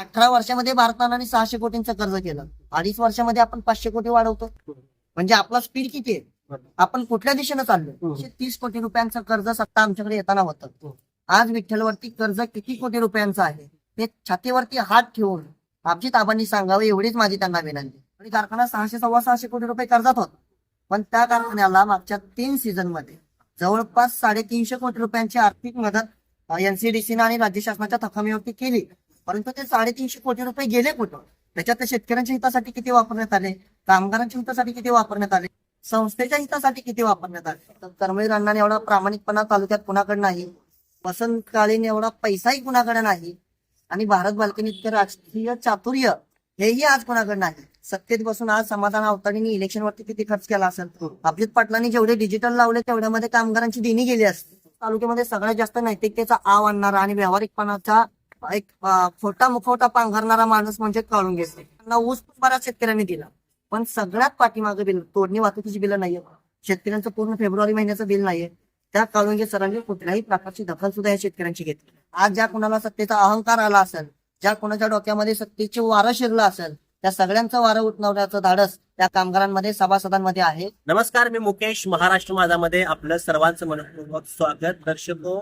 अठरा वर्षामध्ये भारताने सहाशे कोटींचं कर्ज केलं. अडीच वर्षामध्ये आपण पाचशे कोटी वाढवतो. म्हणजे आपला स्पीड किती आहे? आपण कुठल्या दिशेनं चाललो. एकशे तीस कोटी रुपयांचं कर्ज सत्ता आमच्याकडे येताना होतं. आज विठ्ठलवरती कर्ज किती कोटी रुपयांचं आहे? ते छातीवरती हात ठेवून अभिजित आबांनी सांगावं एवढीच माझी त्यांना विनंती. आणि कारखाना सहाशे सव्वा सहाशे कोटी रुपये कर्जात होता. पण त्या कारखान्याला मागच्या तीन सीझनमध्ये जवळपास साडेतीनशे कोटी रुपयांची आर्थिक मदत एनसीडीसीनं आणि राज्य शासनाच्या थकमीवरती केली. परंतु ते साडेतीनशे कोटी रुपये गेले कुठं त्याच्यात शेतकऱ्यांच्या हितासाठी किती वापरण्यात आले? कामगारांच्या हितासाठी किती वापरण्यात आले? संस्थेच्या हितासाठी किती वापरण्यात आले? तर कर्मवीर अण्णाने एवढा प्रामाणिकपणा तालुक्यात कुणाकडे नाही वसंत काळीने एवढा पैसाही कुणाकडे नाही आणि भारत बाल्कनी इतकं राजकीय चातुर्य हेही आज कोणाकडे नाही. सत्तेत बसून आज समाधान अवताडीने इलेक्शन वरती किती खर्च केला असेल? अभिजित पाटलांनी जेवढे डिजिटल लावले तेवढ्यामध्ये कामगारांची देणी गेली असते. तालुक्यामध्ये सगळ्यात जास्त नैतिकतेचा आव आणणारा आणि व्यावहारिकपणाचा एक खोटा मुखवटा पांघरणारा माणूस म्हणजे काढून घेतले. त्यांना ऊस पण बऱ्याच शेतकऱ्यांनी दिला. पण सगळ्यात पाठीमागे बिल तोडणी वाहतुकीची बिलं नाहीये. शेतकऱ्यांचं पूर्ण फेब्रुवारी महिन्याचं बिल नाहीये. त्या काळुंगे सरांनी कुठल्याही प्रकारची दखल सुद्धा या शेतकऱ्यांची घेतली आज ज्या कुणाला सत्तेचा अहंकार आला असेल ज्या कुणाच्या डोक्यामध्ये सत्तेची वारं शिरलं असेल त्या सगळ्यांचं वारं उठवण्याचं धाडस त्या कामगारांमध्ये सभासदांमध्ये आहे. नमस्कार मी मुकेश महाराष्ट्र माझामध्ये आपलं सर्वांचं मनपूर्वक स्वागत. दर्शको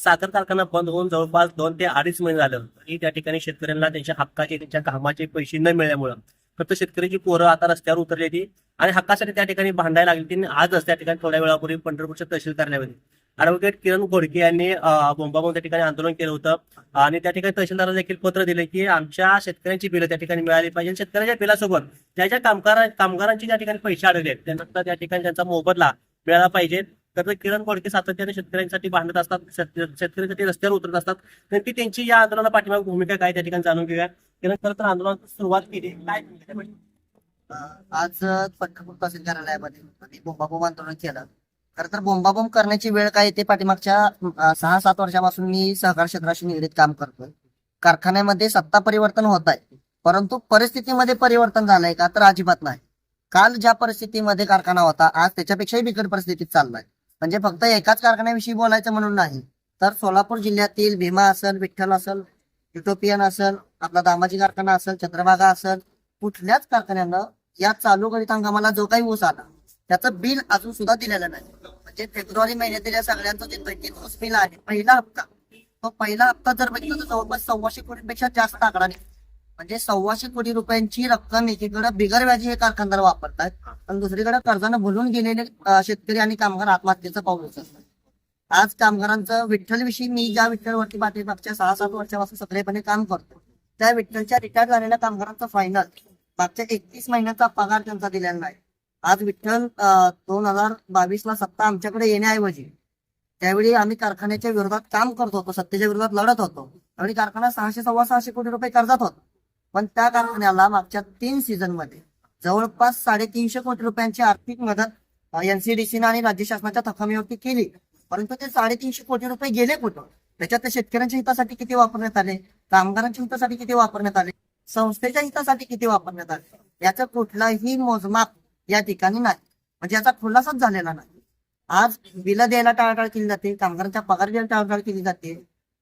साखर कारखाना बंद होऊन जवळपास दोन ते अडीच महिने झालं आणि त्या ठिकाणी शेतकऱ्यांना त्यांच्या हक्काचे त्यांच्या कामाचे पैसे न मिळाल्यामुळं फक्त शेतकऱ्याची पोरं आता रस्त्यावर उतरलेली आणि हक्कासाठी त्या ठिकाणी भांडायला लागली त्यांनी आजच त्या ठिकाणी थोड्या वेळापूर्वी पंढरपूरच्या तहसील कार्यालयामध्ये ऍडव्होकेट किरण घोडके यांनी अं, बोंबाबोंब त्या ठिकाणी आंदोलन केलं होतं. आणि त्या ठिकाणी तहसीलदारांना देखील पत्र दिले की आमच्या शेतकऱ्यांची बिलं त्या ठिकाणी मिळाली पाहिजे शेतकऱ्यांच्या बिलासोबत ज्या ज्या कामगार कामगारांची त्या ठिकाणी पैसे अडवले त्यांना त्या ठिकाणी त्यांचा मोबदला मिळाला पाहिजे. तर किरण खोडके सातत्याने शेतकऱ्यांसाठी भांडत असतात शेतकऱ्यांसाठी रस्त्यावर उतरत असतात. नेमकी त्यांची या आंदोलना पाठीमागे भूमिका काय त्या ठिकाणी जाणून घेऊया. किरण खरं तर आंदोलनाची सुरुवात केली. काय आज पंढरपूर तहसील कार्यालयामध्ये बोंबाबोंब आंदोलन केलं. खर तर बोंबाबोंब करण्याची वेळ काय येते पाठीमागच्या सहा सात वर्षापासून मी सहकार क्षेत्राशी निगडीत काम करतोय. कारखान्यामध्ये सत्ता परिवर्तन होत आहे. परंतु परिस्थितीमध्ये परिवर्तन झालंय का तर अजिबात नाही. काल ज्या परिस्थितीमध्ये कारखाना होता आज त्याच्यापेक्षाही बिकट परिस्थितीत चाललाय. म्हणजे फक्त एकाच कारखान्याविषयी बोलायचं म्हणून नाही. तर सोलापूर जिल्ह्यातील भीमा असेल विठ्ठल असेल युटोपियन असेल आपला दामाजी कारखाना असेल चंद्रभागा असेल कुठल्याच कारखान्यानं या चालू करीत हंगामाला जो काही ऊस आला त्याचं बिल अजून सुद्धा दिलेलं नाही. म्हणजे फेब्रुवारी महिन्यातील या सगळ्यांचं जे पैकी ऊस बिल आहे पहिला हप्ता. तो पहिला हप्ता जर बघितलं तर जवळपास सव्वाशे कोटीपेक्षा जास्त आकडा निघतो. म्हणजे सव्वाशे कोटी रुपयांची रक्कम एकीकडे बिगर व्याजी हे कारखानदार वापरतात आणि दुसरीकडे कर्जानं भुलून गेलेले शेतकरी आणि कामगार आत्महत्येचं पाऊल उचलतात. आज कामगारांचं विठ्ठल विषयी मी ज्या विठ्ठलवरती पाठीमागच्या सहा सात वर्षापासून सक्रियपणे काम करतो त्या विठ्ठलच्या रिटायर झालेल्या कामगारांचा फायनल मागच्या एकतीस महिन्याचा पगार त्यांचा दिलेला नाही. आज विठ्ठल दोन हजार बावीस ला सत्ता आमच्याकडे येण्याऐवजी त्यावेळी आम्ही कारखान्याच्या विरोधात काम करत होतो सत्तेच्या विरोधात लढत होतो. त्यावेळी कारखाना सहाशे सव्वा सहाशे कोटी रुपये कर्जात होता. पण त्या कारखान्याला मागच्या तीन सीझनमध्ये जवळपास साडेतीनशे कोटी रुपयांची आर्थिक मदत एनसीडीसीनं आणि राज्य शासनाच्या थकमीवरती केली. परंतु ते साडेतीनशे कोटी रुपये गेले कुठं त्याच्यात ते शेतकऱ्यांच्या हितासाठी किती वापरण्यात आले? कामगारांच्या हितासाठी किती वापरण्यात आले? संस्थेच्या हितासाठी किती वापरण्यात आले? याचं कुठलाही मोजमाप या ठिकाणी नाही. म्हणजे याचा खुलासाच झालेला नाही. आज बिलं द्यायला टाळाटाळ केली जाते कामगारांच्या पगार द्यायला टाळाटाळ केली जाते.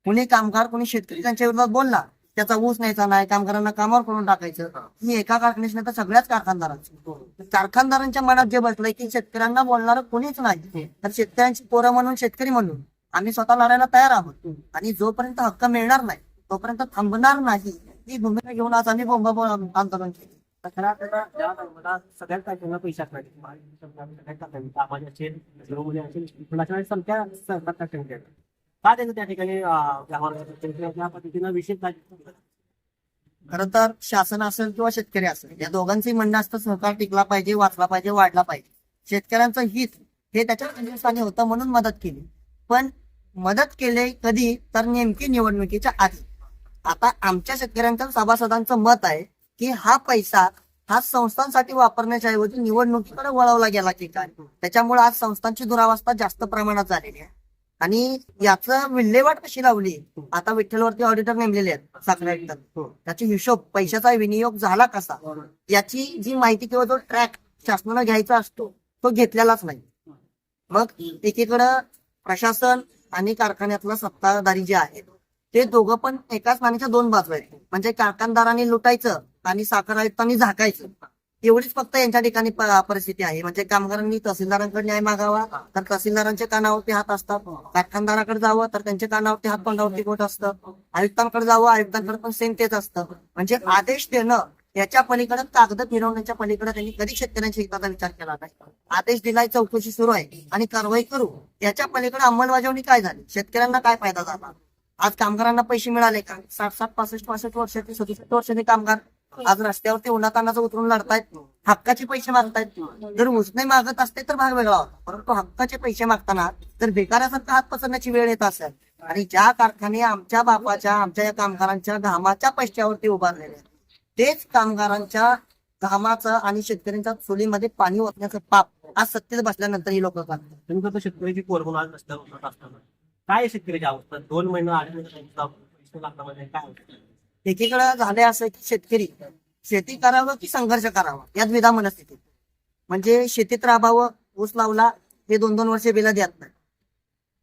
कुणी कामगार कुणी शेतकरी त्यांच्या विरोधात बोलला त्याचा ऊस न्यायचा नाही कामगारांना कामावर करून टाकायचं. ही. एका कारखान्याची नाही तर सगळ्याच कारखानदारांची कारखानदारांच्या मनात जे बसलंय की शेतकऱ्यांना बोलणार कोणीच नाही. तर शेतकऱ्यांची पोरं म्हणून शेतकरी म्हणून आम्ही स्वतः लढायला तयार आहोत. आणि जोपर्यंत हक्क मिळणार नाही तोपर्यंत थांबणार नाही. ही भूमिका घेऊन आज आम्ही बोंबाबोंब आंदोलन केलं. सगळ्यात पैसे सगळ्यात का त्याचं त्या ठिकाणी त्या पद्धतीनं विशेष खरं तर शासन असेल किंवा शेतकरी असेल या दोघांचंही म्हणणं असतं सहकार टिकला पाहिजे वाचला पाहिजे वाढला पाहिजे. शेतकऱ्यांचं हित हे त्याच्या हिंदुस्थानी होतं म्हणून मदत केली. पण मदत केले कधी तर नेमकी निवडणुकीच्या आधी. आता आमच्या शेतकऱ्यांच्या सभासदांचं मत आहे की हा पैसा हा संस्थांसाठी वापरण्याच्या ऐवजी निवडणुकीकडे वळवला गेला की काय? त्याच्यामुळे आज संस्थांची दुरावस्था जास्त प्रमाणात झालेली आहे. आणि याचं विल्हेवाट कशी लावली? आता विठ्ठलवरती ऑडिटर नेमलेले आहेत साखर आयुक्त त्याचे हिशोब पैशाचा विनियोग झाला कसा? याची जी माहिती किंवा जो ट्रॅक शासनानं घ्यायचा असतो तो घेतलेलाच नाही. मग एकीकडं प्रशासन आणि कारखान्यातला सत्ताधारी जे आहेत ते दोघं पण एकाच नाण्याच्या दोन बाजू आहेत. म्हणजे कारखानदारांनी लुटायचं आणि साखर आयुक्तांनी झाकायचं. एवढीच फक्त यांच्या ठिकाणी परिस्थिती आहे. म्हणजे कामगारांनी तहसीलदारांकडे न्याय मागावा तर तहसीलदारांच्या कानावरती हात असतात. कारखानदाराकडे जावं तर त्यांच्या कानावरती हात पंडावरती गोट असतं. आयुक्तांकडे जावं आयुक्तांकडे पण सेम तेच असतं. म्हणजे आदेश देणं याच्या पलीकडे कागद फिरवण्याच्या पलीकडे त्यांनी कधी शेतकऱ्यांच्या हिताचा विचार केला नाही. आदेश दिलाय चौकशी सुरू आहे आणि कारवाई करू. याच्या पलीकडे अंमलबजावणी काय झाली? शेतकऱ्यांना काय फायदा झाला? आज कामगारांना पैसे मिळाले का? साठ साठ पासष्ट पासष्ट वर्षाचे सदुसष्ट वर्षाचे कामगार आज रस्त्यावरती उन्हातानाचं उतरून लढतायत. हक्काचे पैसे मागतायत. जर उसने मागत असते तर भाग वेगळा होता. परंतु हक्काचे पैसे मागताना जर बेकारासारखा हात पसरण्याची वेळ येत असेल आणि ज्या कारखाने आमच्या बापाच्या आमच्या या कामगारांच्या घामाच्या पैशावरती उभारलेले आहेत, तेच कामगारांच्या घामाचं आणि शेतकऱ्यांच्या चुलीमध्ये पाणी ओतण्याचं पाप आज सत्तेत बसल्यानंतर ही लोक करतात. शेतकऱ्याची कोरगुण आज रस्त्यावर काय शेतकऱ्याची अवस्था? दोन महिने आठ महिने काय एकीकडे झाले असं की शेतकरी शेती करावं की संघर्ष करावा? यात विधा मनस्थिती. म्हणजे शेतीत राबावं ऊस लावला हे दोन दोन वर्ष बिला देत नाही.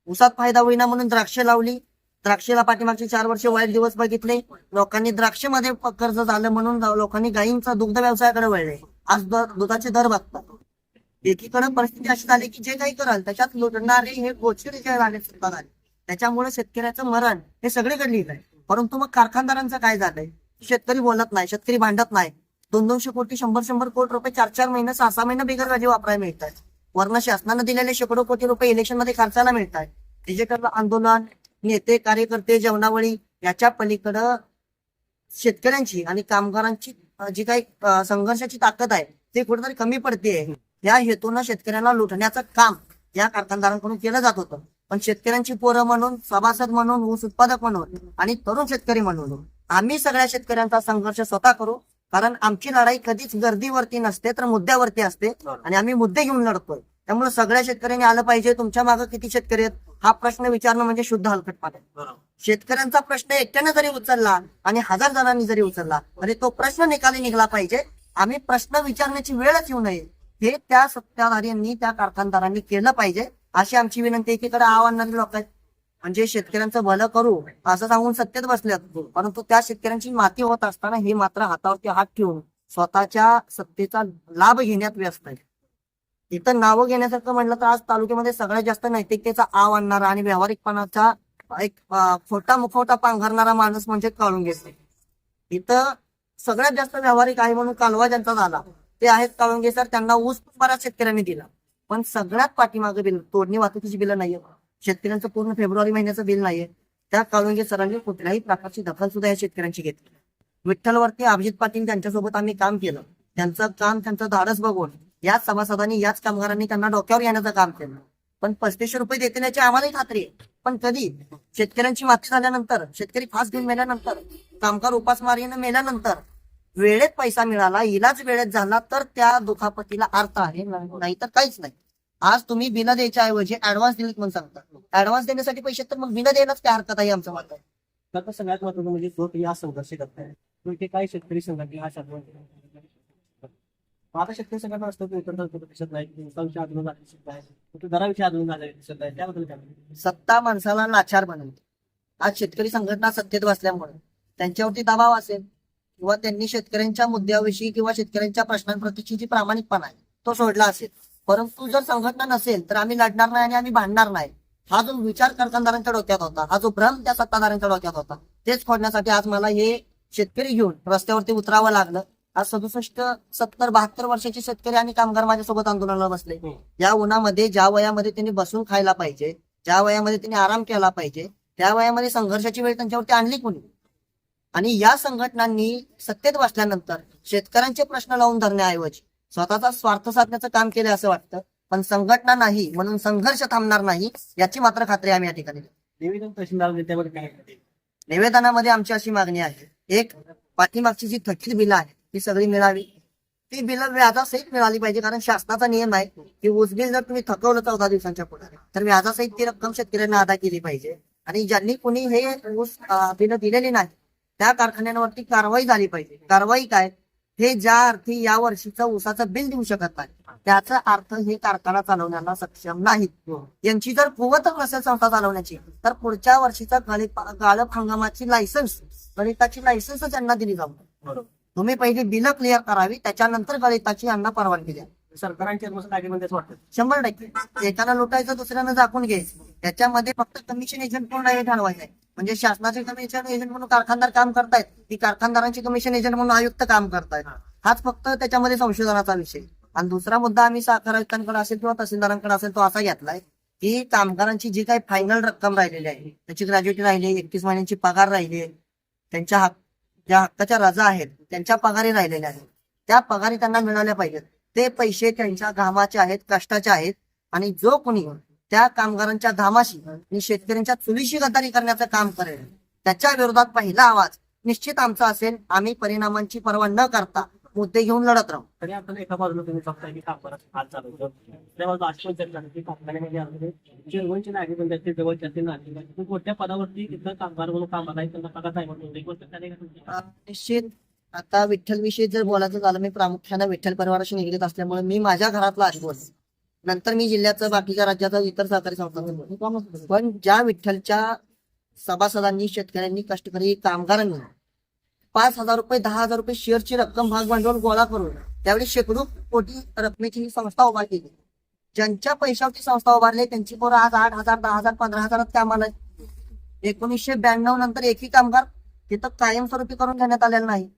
ऊसात फायदा होईना म्हणून द्राक्ष लावली. द्राक्षेला पाठीमागचे चार वर्ष वाईट दिवस बघितले. लोकांनी द्राक्षेमध्ये कर्ज झालं म्हणून लोकांनी गायींचा दुग्ध व्यवसायाकडे वळले. आज दर दुधाचे दर बघतात एकीकडे परिस्थिती अशी झाली की जे काही कराल त्याच्यात लुटणारे हे गोचिड जे झाले सुद्धा झाले त्याच्यामुळे शेतकऱ्याचं मरण हे सगळीकडे लिहित आहे परंतु मग कारखानदारांचं काय झालंय? शेतकरी बोलत नाही शेतकरी भांडत नाही. दोन दोनशे कोटी शंभर शंभर कोटी रुपये चार चार महिने सहा सहा महिने बिगर व्याजी वापरायला मिळत आहेत वर्ण शासनानं दिलेले शेकडो कोटी रुपये इलेक्शनमध्ये खर्चायला मिळत आहेत डिजिटल आंदोलन नेते कार्यकर्ते जेवणावळी याच्या पलीकडं शेतकऱ्यांची आणि कामगारांची जी काही संघर्षाची ताकद आहे ते कुठेतरी कमी पडते या हेतूनं शेतकऱ्यांना लुटण्याचं काम या कारखानदारांकडून केलं जात होतं. पण शेतकऱ्यांची पोरं म्हणून सभासद म्हणून ऊस उत्पादक म्हणून आणि तरुण शेतकरी म्हणून. आम्ही सगळ्या शेतकऱ्यांचा संघर्ष स्वतः करू कारण आमची लढाई कधीच गर्दीवरती नसते तर मुद्द्यावरती असते आणि आम्ही मुद्दे घेऊन लढतोय. त्यामुळे सगळ्या शेतकऱ्यांनी आलं पाहिजे तुमच्या मागे किती शेतकरी आहेत हा प्रश्न विचारणं म्हणजे शुद्ध हलकटपाट आहे शेतकऱ्यांचा प्रश्न एकट्याने जरी उचलला आणि हजार जणांनी जरी उचलला तरी तो प्रश्न निकाली निघला पाहिजे. आम्ही प्रश्न विचारण्याची वेळच येऊ नये. हे त्या सत्ताधाऱ्यांनी त्या कारखानदारांनी केलं पाहिजे. अशी आमची विनंती एकीकडे आव्हानारे लोक आहेत. म्हणजे शेतकऱ्यांचं भलं करू असं सांगून सत्तेत बसल्यात परंतु त्या शेतकऱ्यांची माती होत असताना हे मात्र हातावरती हात ठेवून स्वतःच्या सत्तेचा लाभ घेण्यात व्यस्त आहे इथं नावं घेण्यासारखं म्हणलं तर आज तालुक्यामध्ये सगळ्यात जास्त नैतिकतेचा आव आणणारा आणि व्यावहारिकपणाचा एक खोटा मुखवटा पांघरणारा माणूस म्हणजे काढून घेते इथं सगळ्यात जास्त व्यावहारिक आहे म्हणून कालवा ज्यांचा झाला ते आहेत कळून सर त्यांना ऊस पण बऱ्याच शेतकऱ्यांनी दिला. पण सगळ्यात पाठीमागे बिल तोडणी वाहतुकीची बिलं नाहीये शेतकऱ्यांचं पूर्ण फेब्रुवारी महिन्याचं बिल नाहीये. त्या काळुंगे सरांनी कुठल्याही प्रकारची दखल सुद्धा या शेतकऱ्यांची घेतली विठ्ठलवरती अभिजित पाटील त्यांच्यासोबत आम्ही काम केलं. त्यांचं काम त्यांचं धाडस बघून याच सभासदांनी याच कामगारांनी त्यांना डोक्यावर येण्याचं काम केलं. पण पस्तीसशे रुपये देते याची आम्हालाही खात्री आहे. पण कधी? शेतकऱ्यांची माती झाल्यानंतर शेतकरी फास घेऊन मेल्यानंतर कामगार उपासमारीनं मेल्यानंतर वेळेत पैसा मिळाला इलाज वेळेत झाला तर त्या दुखापतीला अर्थ आहे नाहीतर काहीच नाही. आज तुम्ही बिल द्यायच्या ऐवजी ऍडव्हान्स दिलीत म्हणून सांगता. ऍडव्हान्स देण्यासाठी पैसे तर मग बिल द्यायलाच काय हरकत आहे आमचं मत आहे तर सगळ्यात महत्वाचं म्हणजे जो हा संघर्ष करताय तो काही शेतकरी संघटना हा आता शेतकरी संघटना असतो की उतर दिसत नाही आंदोलन दिसत नाही दराविषयी आंदोलन दिसत नाही त्याबद्दल काय? सत्ता माणसाला नाचार बनवते. आज शेतकरी संघटना सत्तेत बसल्यामुळे त्यांच्यावरती दबाव असेल किंवा त्यांनी शेतकऱ्यांच्या मुद्द्याविषयी किंवा शेतकऱ्यांच्या प्रश्नांप्रतीची जी प्रामाणिकपणा आहे तो सोडला असेल. परंतु जर संघटना नसेल तर आम्ही लढणार नाही आणि आम्ही भांडणार नाही. हा जो विचार कारखानदारांच्या डोक्यात होता हा जो भ्रम त्या सत्ताधाऱ्यांच्या डोक्यात होता तेच खोडण्यासाठी आज मला हे शेतकरी घेऊन रस्त्यावरती उतरावं लागलं. आज सदुसष्ट सत्तर बहात्तर वर्षाचे शेतकरी आणि कामगार माझ्यासोबत आंदोलनाला बसले. या उन्हामध्ये ज्या वयामध्ये त्यांनी बसून खायला पाहिजे ज्या वयामध्ये त्यांनी आराम केला पाहिजे त्या वयामध्ये संघर्षाची वेळ त्यांच्यावरती आणली कोणी? आणि या संघटनांनी सत्तेत बसल्यानंतर शेतकऱ्यांचे प्रश्न लावून धरण्याऐवजी स्वतःचा स्वार्थ साधण्याचं काम केलं असं वाटतं. पण संघटना नाही म्हणून संघर्ष थांबणार नाही याची मात्र खात्री आम्ही या ठिकाणी? निवेदनामध्ये आमची अशी मागणी आहे. एक पाठीमागची जी थकीत बिलं आहे ती सगळी मिळावी. ती बिलं व्याजासहित मिळाली पाहिजे कारण शासनाचा नियम आहे की ऊस बिल जर तुम्ही थकवलं चौदा दिवसांच्या पुढे तर व्याजासहित ती रक्कम शेतकऱ्यांना अदा केली पाहिजे. आणि ज्यांनी कोणी हे ऊस बिलं दिलेली नाही त्या कारखान्यांवरती कारवाई झाली पाहिजे. कारवाई काय? हे ज्या अर्थी या वर्षीचं ऊसाचं बिल देऊ शकत नाही त्याचा अर्थ हे कारखाना चालवण्याला सक्षम नाहीत. यांची जर कुवतच नसेल संस्था चालवण्याची तर पुढच्या वर्षीचा गाळप हंगामाची लायसन्स गणिताची लायसन्स त्यांना दिली जाऊ. तुम्ही पहिली बिलं क्लिअर करावी त्याच्यानंतर गणिताची यांना परवानगी द्या. सरकारांचे वाटतं. शंभर टक्के. एकाला लुटायचं दुसऱ्यानं झाकून घ्यायचं. त्याच्यामध्ये फक्त कमिशन एजंट म्हणून नाही ठरवायचं म्हणजे शासनाचे कमिशन एजंट म्हणून कारखानदार काम करतायत. ती कारखानदारांची कमिशन एजंट म्हणून आयुक्त काम करतायत. हाच फक्त त्याच्यामध्ये संशोधनाचा विषय. आणि दुसरा मुद्दा आम्ही साखर आयुक्तांकडे असेल किंवा तहसीलदारांकडे असेल तो असा घेतलाय की कामगारांची जी काही फायनल रक्कम राहिलेली आहे त्याची ग्रॅज्युएटी राहिली एकतीस महिन्यांची पगार राहिली आहे त्यांच्या हक ज्या हक्काच्या रजा आहेत त्यांच्या पगारी राहिलेल्या आहेत. त्या पगारी त्यांना मिळाल्या पाहिजेत. ते पैसे त्यांच्या घामाचे आहेत कष्टाचे आहेत. आणि जो कोणी त्या कामगारांच्या घामाशी आणि शेतकऱ्यांच्या चुलीशी गद्दारी करण्याचं काम करेल त्याच्या विरोधात पहिला आवाज निश्चित आमचा असेल. आम्ही परिणामांची पर्वा न करता मुद्दे घेऊन लढत राहू. तरी आपण एका बाजूला तुम्ही सांगताय की कामगारांचा हाल चालू होतं. त्या बाजूला अशी पण चर्चा आहे की कारखान्यामध्ये आलेले जेवणचे नागरिक ते जवळचे असतील नागरिक आहेत. ते मोठ्या पदावरती तिथं कामगार म्हणून कामाला आहेत त्यांना पगार नाही म्हणून एक गोष्ट त्याने का तुमची? अं, निश्चित आता विठ्ठल विषयी जर बोलायचं झालं मी प्रामुख्याने विठ्ठल परिवाराशी निगडीत असल्यामुळे मी माझ्या घरातला आश्वास नंतर मी जिल्ह्याचं बाकीच्या राज्याचा इतर सहकारी संस्थांचं पण ज्या विठ्ठलच्या सभासदांनी शेतकऱ्यांनी कष्टकरी कामगारांनी पाच हजार रुपये दहा हजार रुपये शेअरची रक्कम भाग भांडवल गोळा करून त्यावेळी शेकडो कोटी रकमेची ही संस्था उभारली केली ज्यांच्या पैशावरची संस्था उभारली त्यांची पोरं आज आठ हजार दहा हजार पंधरा हजारात कामाला एकोणीसशे ब्याण्णव नंतर एकही कामगार तिथं कायमस्वरूपी करून देण्यात आलेलं नाही.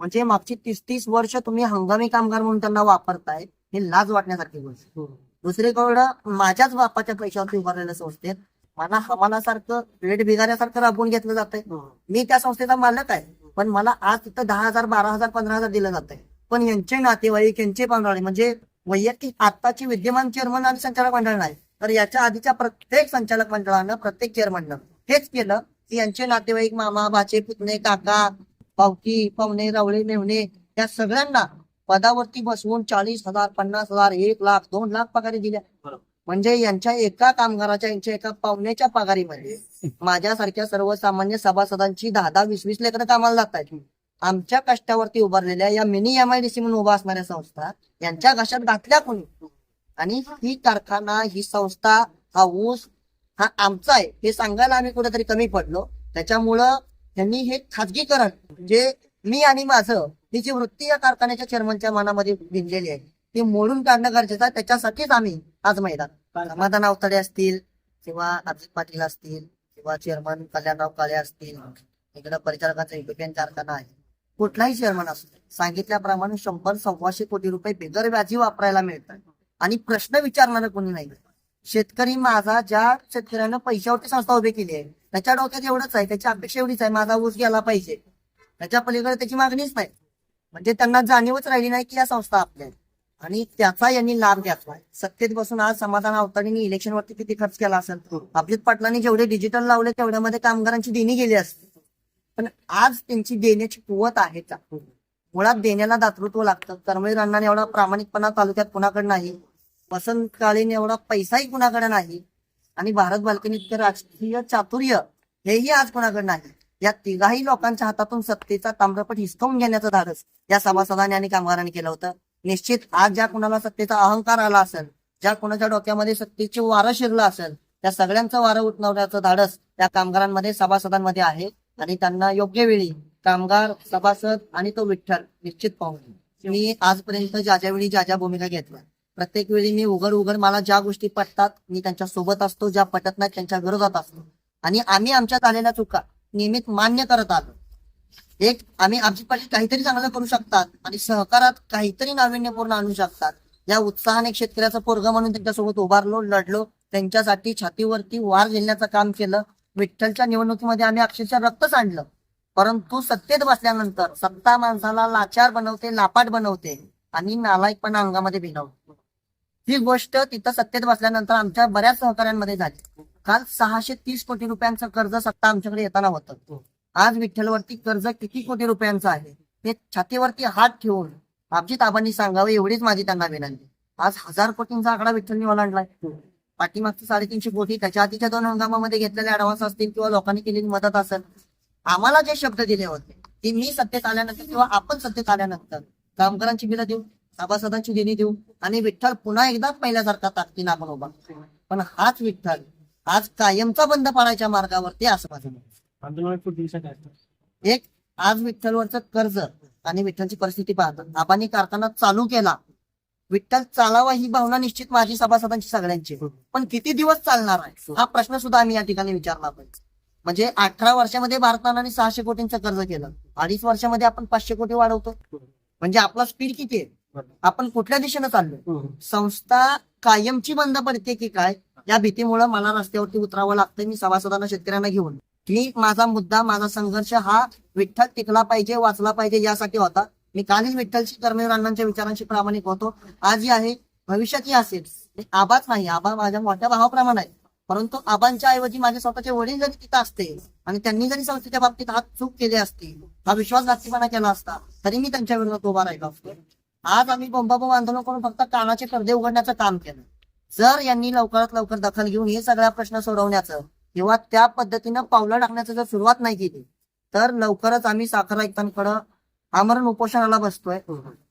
म्हणजे मागची तीस तीस वर्ष तुम्ही हंगामी कामगार म्हणून त्यांना वापरताय हे लाज वाटण्यासारखी गोष्ट. दुसरीकडं माझ्याच बापाच्या पैशावरती उभारलेल्या संस्थेत मला हवालासारखं वेट भिगाऱ्यासारखं राबवून घेतलं जातंय. मी त्या संस्थेचा मालक आहे पण मला आज तिथं दहा हजार बारा हजार पंधरा हजार दिलं जात आहे पण यांचे नातेवाईक यांचे पांढराळे म्हणजे वैयक्तिक आत्ताची विद्यमान चेअरमन आणि संचालक मंडळ नाही तर याच्या आधीच्या प्रत्येक संचालक मंडळानं प्रत्येक चेअरमननं हेच केलं की यांचे नातेवाईक मामा भाचे पुतणे काका पावकी पाहुणे रावळे मेवणे या सगळ्यांना पदावरती बसवून चाळीस हजार पन्नास हजार एक लाख दोन लाख पगारी दिल्या. म्हणजे यांच्या एका कामगाराच्या यांच्या एका पाहुण्याच्या पगारीमध्ये माझ्यासारख्या सर्वसामान्य सभासदांची दहा दहा वीस वीस लेकरं कामाला जात आहेत आमच्या कष्टावरती उभारलेल्या या mini M I D C म्हणून उभा असणाऱ्या संस्था यांच्या घशात घातल्या कोणी? आणि ही कारखाना ही संस्था हा ऊस हा आमचा आहे हे सांगायला आम्ही कुठेतरी कमी पडलो. त्याच्यामुळं त्यांनी हे खाजगीकरण जे मी आणि माझं ही जी वृत्ती या कारखान्याच्या चेअरमनच्या मनामध्ये भिनलेली आहे ती मोडून काढणं गरजेचं आहे. त्याच्यासाठीच आम्ही आज मैदान समाधान अवतडे असतील किंवा अजित पाटील असतील किंवा चेअरमन कल्याणराव काळे असतील इकडं परिचारकांचा युरोपियन कारखाना आहे. कुठलाही चेअरमन असतो सांगितल्याप्रमाणे शंभर सव्वाशे कोटी रुपये बिगर व्याजी वापरायला मिळतात. आणि प्रश्न विचारणारं कोणी नाही शेतकरी माझा ज्या शेतकऱ्यानं पैशावरती संस्था उभी केली आहे त्याच्या डोक्यात एवढंच आहे त्याची अपेक्षा एवढीच आहे माझा ऊस गेला पाहिजे. त्याच्या पलीकडे त्याची मागणीच नाही. म्हणजे त्यांना जाणीवच राहिली नाही की या संस्था आपल्या आणि त्याचा यांनी लाभ घेतलाय सत्तेत बसून आज समाधान अवताडीने इलेक्शनवरती किती खर्च केला असेल? अभिजित पाटलांनी जेवढे डिजिटल लावले तेवढ्यामध्ये कामगारांची देणी गेली असते. पण आज त्यांची देण्याची कुवत आहे मुळात देण्याला दातृत्व लागतं. कर्मवीर अण्णाने एवढा प्रामाणिकपणा तालुक्यात कुणाकडे नाही? वसंत काळेने एवढा पैसाही कुणाकडे नाही. आणि भारत बालकनी इतकं राजकीय चातुर्य हेही आज कुणाकडे नाही. या तिघाही लोकांच्या हातातून सत्तेचा ताम्रपट हिसकावून घेण्याचं धाडस या सभासदांनी आणि कामगारांनी केलं होतं. निश्चित आज ज्या कुणाला सत्तेचा अहंकार आला असेल ज्या कुणाच्या डोक्यामध्ये सत्तेचे वारं शिरलं असेल त्या सगळ्यांचं वारं उठवण्याचं धाडस त्या कामगारांमध्ये सभासदांमध्ये आहे. आणि त्यांना योग्य वेळी कामगार सभासद आणि तो विठ्ठल निश्चित पाहून. मी आजपर्यंत ज्या ज्या वेळी ज्या ज्या भूमिका घेतल्या प्रत्येक वेळी मी उघड उघड मला ज्या गोष्टी पटतात मी त्यांच्यासोबत असतो ज्या पटत नाहीत त्यांच्या विरोधात असतो. आणि आम्ही आमच्यात आलेल्या चुका नियमित मान्य करत आलो. एक आम्ही आमची पाठी काहीतरी चांगलं करू शकतात आणि सहकारात काहीतरी नाविन्यपूर्ण आणू शकतात. या उत्साहाने शेतकऱ्याचा पोरग म्हणून त्यांच्यासोबत उभारलो लढलो त्यांच्यासाठी छातीवरती वार झेलण्याचं काम केलं. विठ्ठलच्या निवडणुकीमध्ये आम्ही अक्षरशः रक्त सांडलं. परंतु सत्तेत बसल्यानंतर सत्ता माणसाला लाचार बनवते लापाट बनवते आणि नालायकपणा अंगामध्ये भिनवते. ही गोष्ट तिथं सत्तेत बसल्यानंतर आमच्या बऱ्याच सहकाऱ्यांमध्ये झाली. काल सहाशे तीस कोटी रुपयांचं कर्ज सत्ता आमच्याकडे येताना होतं. आज विठ्ठलवरती कर्ज किती कोटी रुपयांचं आहे हे छातीवरती हात ठेवून अभिजित आबांनी सांगावं एवढीच माझी त्यांना विनंती. आज हजार कोटींचा आकडा विठ्ठलनी ओलांडलाय पाठीमागचे साडेतीनशे कोटी त्याच्या आधीच्या दोन हंगामामध्ये घेतलेले ऍडव्हान्स असतील किंवा लोकांनी केलेली मदत असेल आम्हाला जे शब्द दिले होते ती मी सत्तेत आल्यानंतर किंवा आपण सत्तेत आल्यानंतर कामगारांची बिलं देऊ सभासदांची देणी देऊ. आणि विठ्ठल पुन्हा एकदा पहिल्यासारखा ताकदीनं आपण उभा. पण हाच विठ्ठल आज कायमचा बंद पाडायच्या मार्गावरती असं माझं. आंदोलन? एक आज विठ्ठलवरचं कर्ज आणि विठ्ठलची परिस्थिती पाहता. आबांनी कारखाना चालू केला. विठ्ठल चालावा ही भावना निश्चित माझी सभासदांची सगळ्यांची पण किती दिवस चालणार आहे? हा प्रश्न सुद्धा आम्ही या ठिकाणी विचारला पाहिजे म्हणजे अठरा वर्षामध्ये भारताने सहाशे कोटींचं कर्ज केलं. अडीच वर्षामध्ये आपण पाचशे कोटी वाढवतो. म्हणजे आपला स्पीड किती आहे? आपण कुठल्या दिशेनं चाललो संस्था कायमची बंद पडते की काय? या भीतीमुळे मला रस्त्यावरती उतरावं लागतंय मी सभासदांना शेतकऱ्यांना घेऊन. की माझा मुद्दा माझा संघर्ष हा विठ्ठल टिकला पाहिजे वाचला पाहिजे यासाठी होता. मी कालच विठ्ठलशी कर्मवीर अण्णांच्या विचारांशी प्रामाणिक होतो. आजही आहे भविष्यातही असेल. हे आबाच नाही आबा माझ्या मोठ्या भावाप्रमाणे आहे परंतु आबांच्या ऐवजी माझे स्वतःचे वडील जरी तिथं असते आणि त्यांनी जरी संस्थेच्या बाबतीत हात चूक केली असती हा विश्वासघातीपणा केला असता तरी मी त्यांच्या विरोधात उभा राहिलो असतो. आज आम्ही बोंबाबोंब आंदोलन करून फक्त कानाचे पडदे उघडण्याचं काम केलं. जर यांनी लवकरात लवकर दखल घेऊन हे सगळा प्रश्न सोडवण्याचं किंवा त्या पद्धतीनं पावलं टाकण्याचं जर सुरुवात नाही केली तर लवकरच आम्ही साखर आयुक्तांकडे आमरण उपोषणाला बसतोय.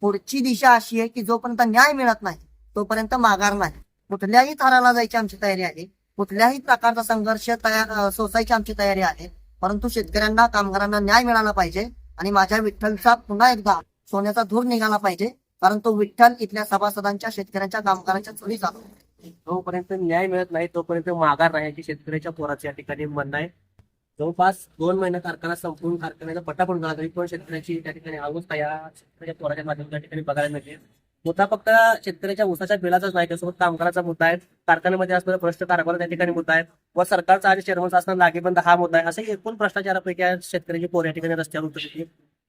पुढची दिशा अशी आहे की जोपर्यंत न्याय मिळत नाही तोपर्यंत माघार नाही. कुठल्याही थराला जायची आमची तयारी आहे. कुठल्याही प्रकारचा संघर्ष तयार सोसायची आमची तयारी आहे. परंतु शेतकऱ्यांना कामगारांना न्याय मिळाला पाहिजे. आणि माझ्या विठ्ठलचा पुन्हा एकदा सोन्याचा धूर निघाला पाहिजे कारण तो विठ्ठल इथल्या सभासदांच्या शेतकऱ्यांच्या कामगारांच्या चोरी जातो. जोपर्यंत न्याय मिळत नाही तोपर्यंत माघार नाही शेतकऱ्याच्या पोराचं या ठिकाणी म्हणणं आहे. जवळपास दोन महिने कारखाना संपूर्ण कारखान्याचा पटापट झाला तरी पण शेतकऱ्याची त्या ठिकाणी अवस्था या शेतकऱ्याच्या पोराच्या माध्यमातून त्या ठिकाणी बघायला मिळते. मुद्दा फक्त शेतकऱ्याच्या ऊसाच्या बिलाचाच नाही त्यासोबत कामगाराचा मुद्दा आहे. कारखान्यामध्ये असणारा भ्रष्ट कारभार त्या ठिकाणी मुद्दा आहे. व सरकारचा आणि चेअरमनचा असणारा लागेबंद हा मुद्दा आहे. असे एकूण भ्रष्टाचारापैकी शेतकऱ्याची पोर या ठिकाणी रस्त्यावर उतरली.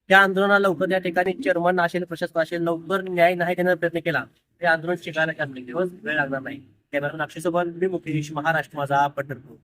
त्या आंदोलनाला लवकर या ठिकाणी चेअरमन असेल प्रशासन असेल लवकर न्याय नाही देण्याचा प्रयत्न केला ते आंदोलन शिकायला दिवस वेळ लागणार नाही. कॅमेरा अक्षय सोबत मी मुकेश महाराष्ट्र माझा पंढरपूर.